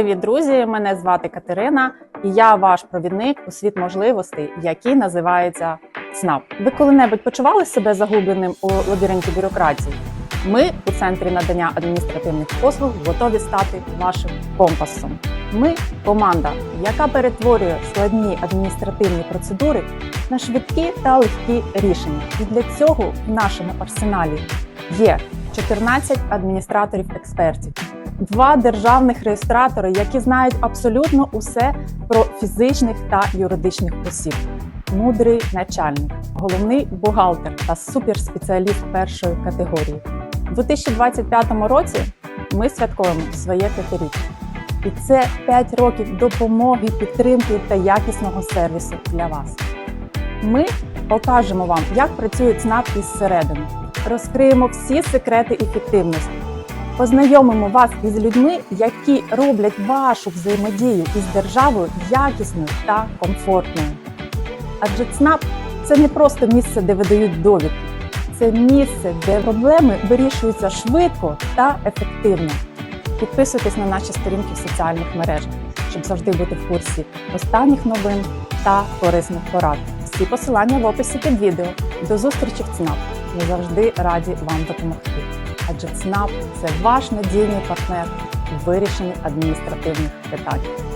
Привіт, друзі! Мене звати Катерина, і я ваш провідник у світ можливостей, який називається ЦНАП. Ви коли-небудь почували себе загубленим у лабіринті бюрократії? Ми у центрі надання адміністративних послуг готові стати вашим компасом. Ми команда, яка перетворює складні адміністративні процедури на швидкі та легкі рішення. І для цього в нашому арсеналі є 14 адміністраторів-експертів, два державних реєстратори, які знають абсолютно усе про фізичних та юридичних осіб. Мудрий начальник, головний бухгалтер та суперспеціаліст першої категорії. У 2025 році ми святкуємо своє п'ятиріччя. І це 5 років допомоги, підтримки та якісного сервісу для вас. Ми покажемо вам, як працює ЦНАП із середини, розкриємо всі секрети ефективності, познайомимо вас із людьми, які роблять вашу взаємодію із державою якісною та комфортною. Адже ЦНАП це не просто місце, де видають довідки, це місце, де проблеми вирішуються швидко та ефективно. Підписуйтесь на наші сторінки в соціальних мережах, щоб завжди бути в курсі останніх новин та корисних порад. Всі посилання в описі під відео. До зустрічі в ЦНАП. Ми завжди раді вам допомогти. Адже ЦНАП це ваш надійний партнер у вирішенні адміністративних питань.